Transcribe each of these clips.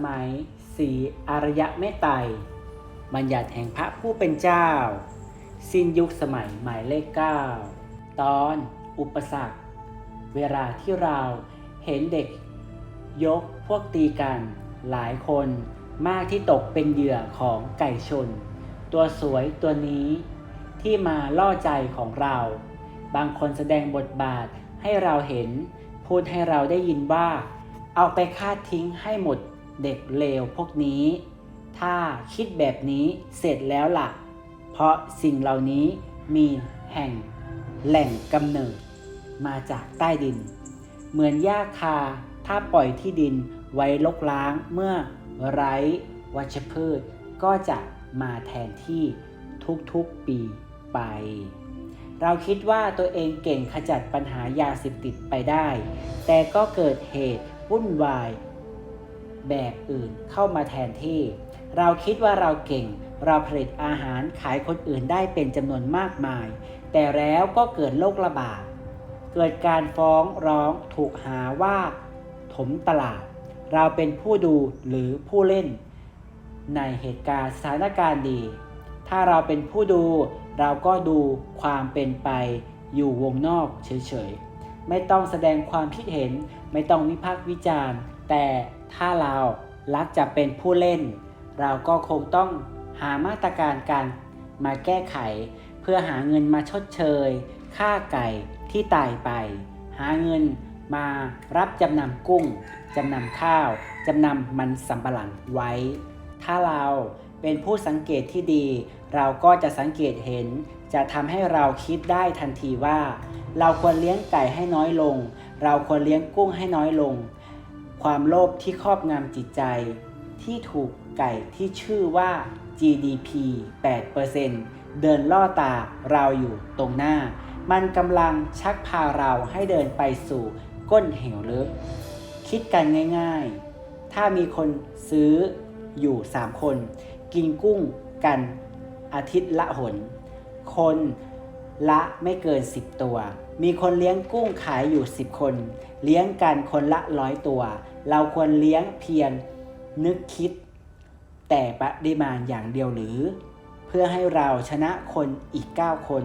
สู่สมัยสีอารยะเมตไตรบัญญัติแห่งพระผู้เป็นเจ้า สิ้นยุคสมัยหมายเลขเก้าตอนอุปสรรค เวลาที่เราเห็นเด็ก ยกพวกตีกัน หลายคนมากที่ตกเป็นเหยื่อของไก่ชน ตัวสวยตัวนี้ที่มาล่อใจของเรา บางคนแสดงบทบาทให้เราเห็น พูดให้เราได้ยินว่า เอาไปฆ่าทิ้งให้หมด เด็กเลวพวกนี้ ถ้าคิดแบบนี้เสร็จแล้วล่ะ เพราะสิ่งเหล่านี้มีแห่งแหล่งกำเนิด มาจากใต้ดิน เหมือนหญ้าคาถ้าปล่อยที่ดินไว้ลกล้างเมื่อไร้วัชพืชก็จะมาแทนที่ทุกๆปีไป เราคิดว่าตัวเองเก่งขจัดปัญหายาเสพติดไปได้ แต่ก็เกิดเหตุวุ่นวาย แบบอื่นเข้ามาแทนที่ เราคิดว่าเราเก่ง เราผลิตอาหารขายคนอื่นได้เป็นจำนวนมากมาย แต่แล้วก็เกิดโรคระบาด เกิดการฟ้องร้องถูกหาว่า ถมตลาด เราเป็นผู้ดูหรือผู้เล่น ในเหตุการณ์สถานการณ์ดี ถ้าเราเป็นผู้ดู เราก็ดูความเป็นไปอยู่วงนอกเฉยๆ ไม่ต้องแสดงความคิดเห็น ไม่ต้องวิพากษ์วิจารณ์ แต่ ถ้าเรารักจะเป็นผู้เล่น เราก็คงต้องหามาตรการการมาแก้ไข เพื่อหาเงินมาชดเชย ค่าไก่ที่ตายไป หาเงินมารับจำนำกุ้ง จำนำข้าว จำนำมันสำปะหลังไว้ ถ้าเราเป็นผู้สังเกตที่ดี เราก็จะสังเกตเห็น จะทำให้เราคิดได้ทันทีว่า เราควรเลี้ยงไก่ให้น้อยลง เราควรเลี้ยงกุ้งให้น้อยลง ความโลภที่ครอบงำจิตใจ ที่ถูกไก่ที่ชื่อว่า GDP 8%เดินล่อตาเราอยู่ตรงหน้า มันกำลังชักพาเราให้เดินไปสู่ก้นเหวลึก คิดกันง่ายๆ ถ้ามีคนซื้ออยู่ 3 คน กินกุ้งกันอาทิตย์ละหน คนละไม่เกิน 10 ตัว มีคนเลี้ยงกุ้งขายอยู่ 10 คน เลี้ยงกันคนละร้อยตัว เราควรเลี้ยงเพียงนึกคิด แต่ปริมาณอย่างเดียวหรือ เพื่อให้เราชนะคนอีก 9 คน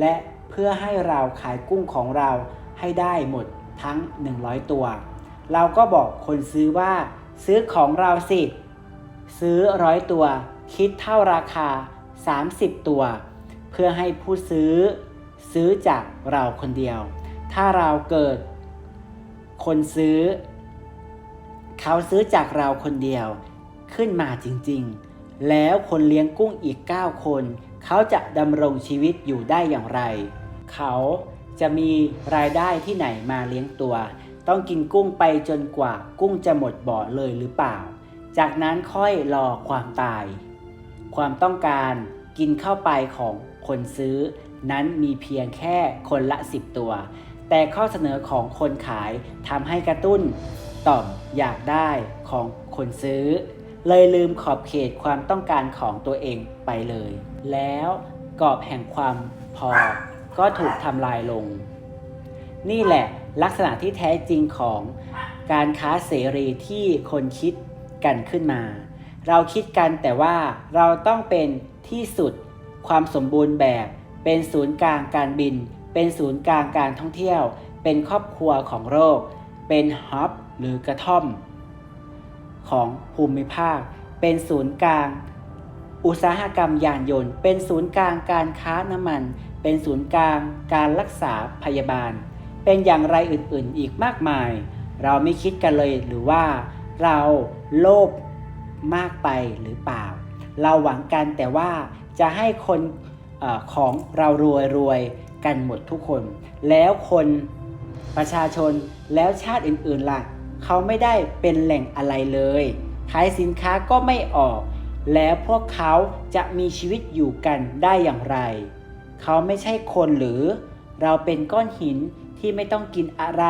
และเพื่อให้เราขายกุ้งของเราให้ได้หมดทั้ง 100 ตัว เราก็บอกคนซื้อว่า ซื้อของเราสิ ซื้อร้อยตัว คิดเท่าราคา 30 ตัว เพื่อให้ผู้ซื้อ ซื้อจากเราคนเดียว ถ้าเราเกิดคนซื้อ เขาซื้อจากเราคนเดียวขึ้นมาจริงๆ แล้วคนเลี้ยงกุ้งอีก 9 คน เขาจะดำรงชีวิตอยู่ได้อย่างไร เขาจะมีรายได้ที่ไหนมาเลี้ยงตัว ต้องกินกุ้งไปจนกว่ากุ้งจะหมดบ่อเลยหรือเปล่า จากนั้นค่อยรอความตาย ความต้องการกินเข้าไปของคนซื้อ นั้นมีเพียงแค่คนละ 10 ตัว แต่ข้อเสนอของคนขายทำให้กระตุ้นต่อมอยากได้ของคนซื้อ เลยลืมขอบเขตความต้องการของตัวเองไปเลย แล้วกรอบแห่งความพอก็ถูกทำลายลง นี่แหละลักษณะที่แท้จริงของการค้าเสรีที่คนคิดกันขึ้นมา เราคิดกันแต่ว่าเราต้องเป็นที่สุดความสมบูรณ์แบบ เป็นศูนย์กลางการบิน เป็นศูนย์กลางการท่องเที่ยว เป็นครอบครัวของโลก เป็นฮับหรือกระท่อม ของภูมิภาค เป็นศูนย์กลาง อุตสาหกรรมยานยนต์ เป็นศูนย์กลางการค้าน้ำมัน เป็นศูนย์กลางการรักษาพยาบาล เป็นอย่างไรอื่นๆ อีกมากมาย เราไม่คิดกันเลยหรือว่าเราโลภมากไปหรือเปล่า เราหวังกันแต่ว่าจะให้คน อของเรารวยรวยกันหมดทุกคน แล้วคนประชาชนแล้วชาติอื่นๆล่ะ เขาไม่ได้เป็นแหล่งอะไรเลย ขายสินค้าก็ไม่ออก แล้วพวกเขาจะมีชีวิตอยู่กันได้อย่างไร เขาไม่ใช่คนหรือ เราเป็นก้อนหินที่ไม่ต้องกินอะไร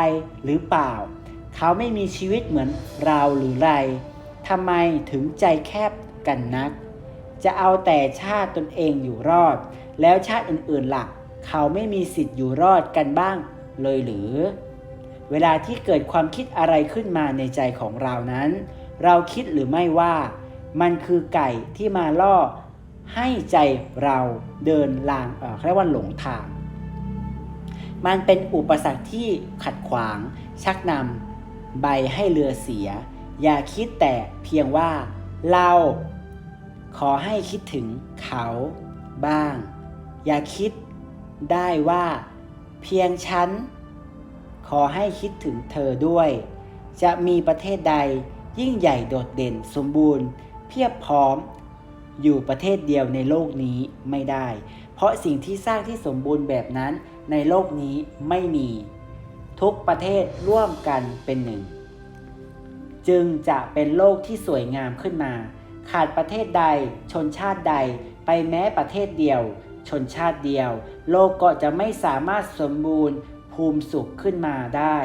หรือเปล่า เขาไม่มีชีวิตเหมือนเราหรือไรทำไมถึงใจแคบกันนัก จะเอาแต่ชาติตนเองอยู่รอด แล้วชาติอื่นๆล่ะเขาไม่มีสิทธิ์อยู่รอดกันบ้างเลยหรือ เวลาที่เกิดความคิดอะไรขึ้นมาในใจของเรานั้น เราคิดหรือไม่ว่า มันคือไก่ที่มาล่อให้ใจเราเดินลางเออเรียกว่าหลงทาง มันเป็นอุปสรรคที่ขัดขวาง ชักนำใบให้เรือเสีย อย่าคิดแต่เพียงว่า เรา ขอให้คิดถึงเขาบ้าง อย่าคิดได้ว่าเพียงฉัน ขอให้คิดถึงเธอด้วย จะมีประเทศใดยิ่งใหญ่โดดเด่นสมบูรณ์ เพียบพร้อม อยู่ประเทศเดียวในโลกนี้ไม่ได้ เพราะสิ่งที่สร้างที่สมบูรณ์แบบนั้นในโลกนี้ไม่มี ทุกประเทศร่วมกันเป็นหนึ่ง จึงจะเป็นโลกที่สวยงามขึ้นมา ขาดประเทศใดชนชาติใดไปแม้ประเทศเดียว ชนชาติเดียว โลกก็จะไม่สามารถสมบูรณ์ภูมิสุขขึ้นมาได้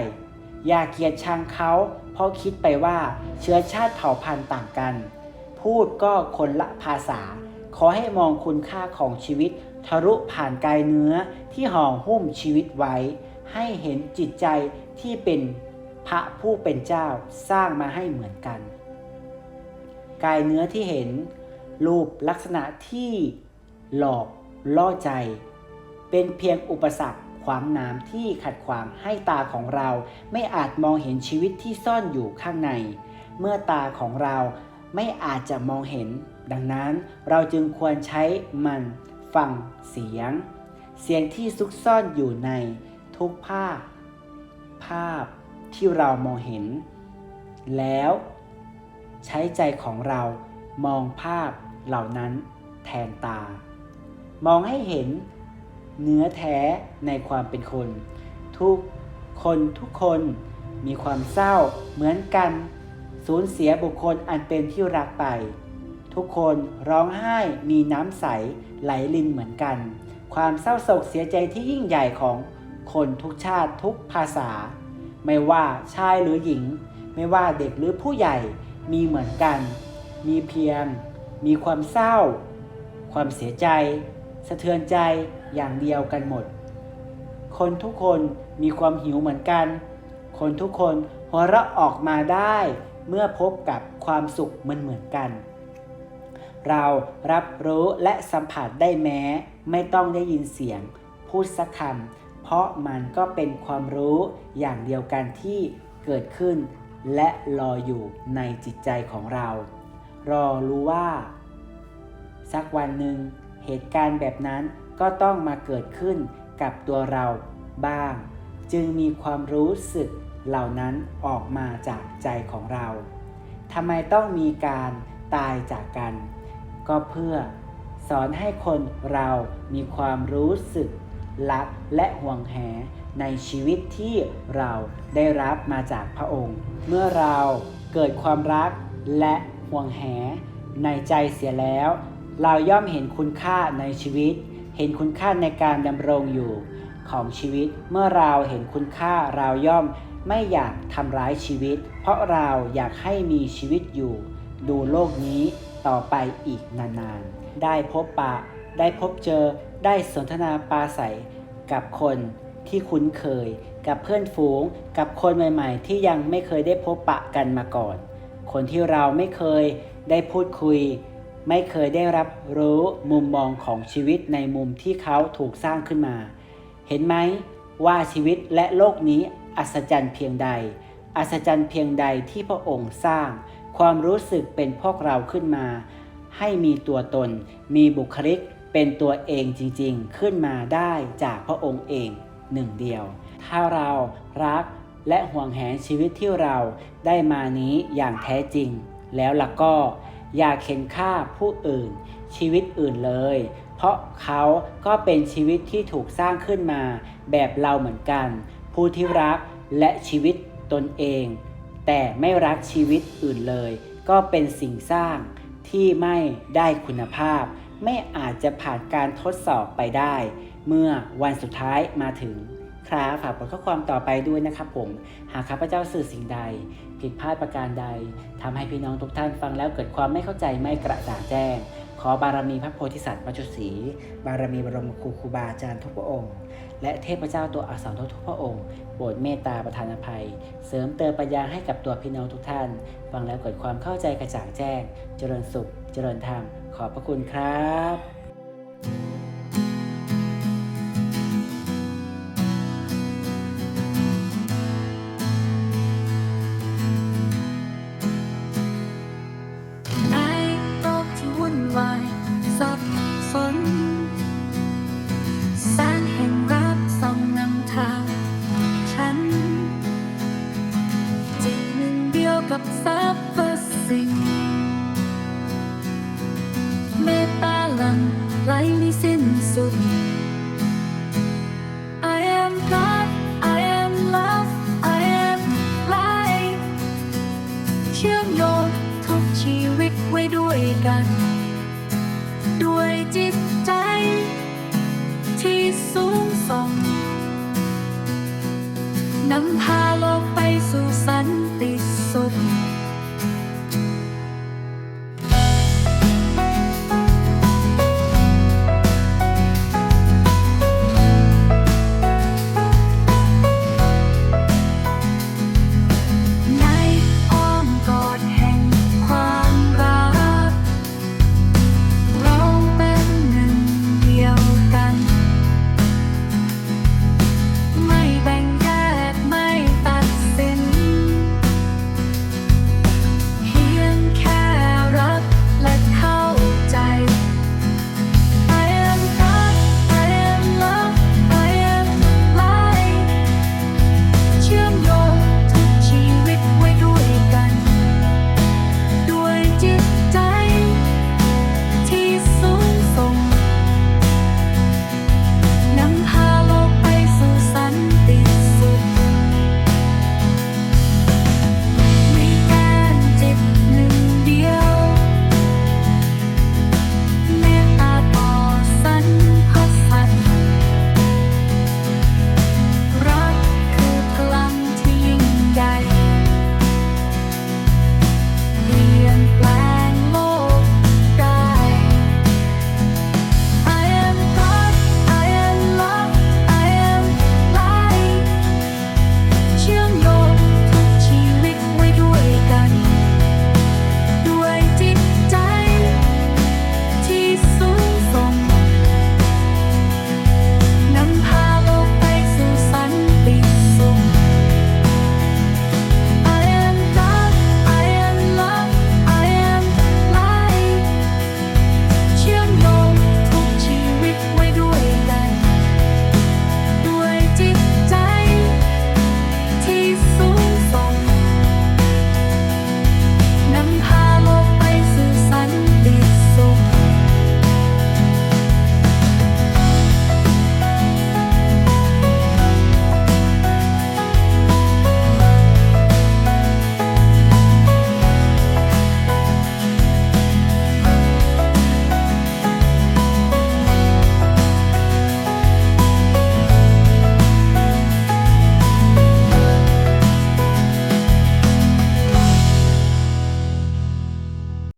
อย่าเกียดชังเขา เพราะคิดไปว่าเชื้อชาติเผ่าพันธุ์ต่างกัน พูดก็คนละภาษา ขอให้มองคุณค่าของชีวิต ทะลุผ่านกายเนื้อที่ห่อหุ้มชีวิตไว้ ให้เห็นจิตใจที่เป็นพระผู้เป็นเจ้าสร้างมาให้เหมือนกัน กายเนื้อที่เห็นรูปลักษณะที่หลอก ล่อใจ เป็นเพียงอุปสรรคขวางน้ำที่ขัดขวางให้ตาของเราไม่อาจมองเห็นชีวิตที่ซ่อนอยู่ข้างใน เมื่อตาของเราไม่อาจจะมองเห็น ดังนั้นเราจึงควรใช้มันฟังเสียง เสียงที่ซุกซ่อนอยู่ในทุกภาพ ภาพที่เรามองเห็น แล้วใช้ใจของเรามองภาพเหล่านั้นแทนตา มองให้เห็นเนื้อแท้ในความเป็นคน ทุกคนทุกคนมีความเศร้าเหมือนกัน สูญเสียบุคคลอันเป็นที่รักไป ทุกคนร้องไห้มีน้ำใสไหลลินเหมือนกัน ความเศร้าโศกเสียใจที่ยิ่งใหญ่ของคนทุกชาติทุกภาษา ไม่ว่าชายหรือหญิง ไม่ว่าเด็กหรือผู้ใหญ่มีเหมือนกัน มีเพียง มีความเศร้า ความเสียใจ สะเทือนใจอย่างเดียวกันหมด คนทุกคนมีความหิวเหมือนกัน คนทุกคนหัวเราะออกมาได้เมื่อพบกับความสุขมือนเหมือนกัน เรารับรู้และสัมผัสได้แม้ ไม่ต้องได้ยินเสียง พูดสักคำเพราะมันก็เป็นความรู้อย่างเดียวกันที่เกิดขึ้น และรออยู่ในจิตใจของเรา รอรู้ว่า สักวันหนึ่ง เหตุการณ์แบบนั้นก็ต้องมาเกิดขึ้นกับตัวเราบ้าง จึงมีความรู้สึกเหล่านั้นออกมาจากใจของเราทำไมต้องมีการตายจากกัน ก็เพื่อสอนให้คนเรามีความรู้สึกรักและห่วงแหในชีวิตที่เราได้รับมาจากพระองค์ เมื่อเราเกิดความรักและห่วงแหในใจเสียแล้ว เราย่อมเห็นคุณค่าในชีวิต เห็นคุณค่าในการดำรงอยู่ของชีวิต เมื่อเราเห็นคุณค่าเราย่อมไม่อยากทำร้ายชีวิต เพราะเราอยากให้มีชีวิตอยู่ ดูโลกนี้ต่อไปอีกนานๆ ได้พบปะ ได้พบเจอ ได้สนทนาปาศัยกับคนที่คุ้นเคย กับเพื่อนฝูง กับคนใหม่ๆ ที่ยังไม่เคยได้พบปะกันมาก่อน คนที่เราไม่เคยได้พูดคุย ไม่เคยได้รับรู้มุมมองของชีวิตในมุมที่เขาถูกสร้างขึ้นมา เห็นไหมว่าชีวิตและโลกนี้อัศจรรย์เพียงใด อัศจรรย์เพียงใดที่พระองค์สร้าง ความรู้สึกเป็นพวกเราขึ้นมา ให้มีตัวตน มีบุคลิกเป็นตัวเองจริงๆ ขึ้นมาได้จากพระองค์เองหนึ่งเดียว ถ้าเรารักและห่วงแหนชีวิตที่เราได้มานี้อย่างแท้จริง แล้วล่ะก็ อย่าเข็นฆ่าผู้อื่น ชีวิตอื่นเลย เพราะเขาก็เป็นชีวิตที่ถูกสร้างขึ้นมา แบบเราเหมือนกัน ผู้ที่รักและชีวิตตนเอง แต่ไม่รักชีวิตอื่นเลย ก็เป็นสิ่งสร้างที่ไม่ได้คุณภาพ ไม่อาจจะผ่านการทดสอบไปได้ เมื่อวันสุดท้ายมาถึง ครับฝากบทข้อความต่อไปด้วยนะครับผม หากข้าพเจ้าสื่อสิ่งใด ผิดพลาดประการใดทำให้พี่น้องทุกท่านฟังแล้วเกิดความไม่เข้าใจไม่กระจ่างแจ้ง ขอบารมีพระโพธิสัตว์มัจจุศรีบารมีบรมครูครูบาอาจารย์ทุกพระองค์ และเทพเจ้าตัวอักษรทุกพระองค์โปรดเมตตาประทานอภัย เสริมเติมปัญญาให้กับตัวพี่น้องทุกท่าน ฟังแล้วเกิดความเข้าใจกระจ่างแจ้ง เจริญสุข เจริญธรรม ขอบพระคุณครับ ต